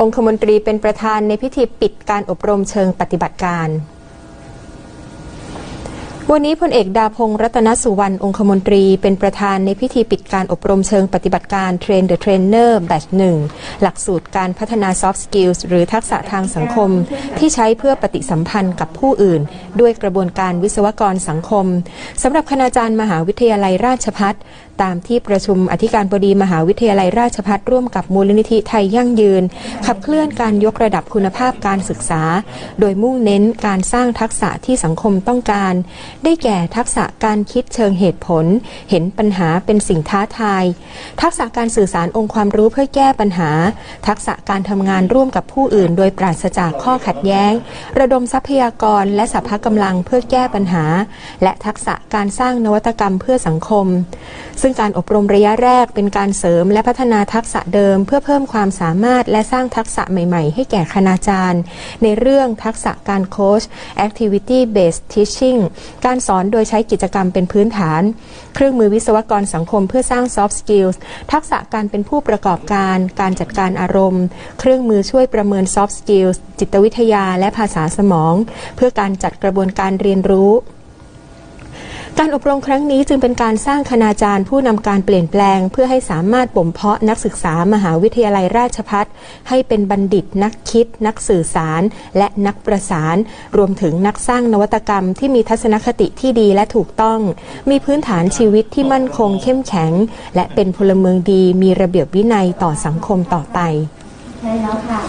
องคมนตรีเป็นประธานในพิธีปิดการอบรมเชิงปฏิบัติการ วันนี้พลเอกดาพงศ์รัตนสุวรรณองคมนตรี เป็นประธานในพิธีปิดการอบรมเชิงปฏิบัติการ Train the Trainer Batch 1หลักสูตรการพัฒนา Soft Skills หรือทักษะทางสังคม ที่ใช้เพื่อปฏิสัมพันธ์กับผู้อื่น ด้วยกระบวนการวิศวกรสังคมสำหรับคณาจารย์มหาวิทยาลัยราชพัฒ ตามที่ประชุมอธิการบดีมหาวิทยาลัยราชพัฒร่วมกับมูลนิธิไทยยั่งยืน ขับเคลื่อนการยกระดับคุณภาพการศึกษา โดยมุ่งเน้นการสร้างทักษะที่สังคมต้องการ ได้แก่ทักษะการคิดเชิงเหตุผล เห็นปัญหาเป็นสิ่งท้าทาย ทักษะการสื่อสารองค์ความรู้เพื่อแก้ปัญหา ทักษะการทำงานร่วมกับผู้อื่น โดยปราศจากข้อขัดแย้ง ระดมทรัพยากรและสัพพะกำลังเพื่อแก้ปัญหา และทักษะการสร้างนวัตกรรมเพื่อสังคมซึ่งการอบรมระยะแรกเป็นการเสริมและพัฒนาทักษะเดิม เพื่อเพิ่มความสามารถและสร้างทักษะใหม่ ๆ ให้แก่คณาจารย์ ในเรื่องทักษะการโค้ช activity based teaching การสอนโดยใช้กิจกรรมเป็นพื้นฐาน เครื่องมือวิศวกรสังคมเพื่อสร้าง soft skills ทักษะการเป็นผู้ประกอบการ การจัดการอารมณ์ เครื่องมือช่วยประเมิน soft skills จิตวิทยาและภาษาสมอง เพื่อการจัดกระบวนการเรียนรู้ การอบรมครั้งนี้จึงเป็นการสร้างคณาจารย์ผู้นำการเปลี่ยนแปลง เพื่อให้สามารถบ่มเพาะนักศึกษามหาวิทยาลัยราชพัฒให้เป็นบัณฑิตนักคิด นักสื่อสาร และนักประสาน รวมถึงนักสร้างนวัตกรรมที่มีทัศนคติที่ดีและถูกต้อง มีพื้นฐานชีวิตที่มั่นคงเข้มแข็ง และเป็นพลเมืองดีมีระเบียบวินัยต่อสังคมต่อไปใช่แล้วค่ะ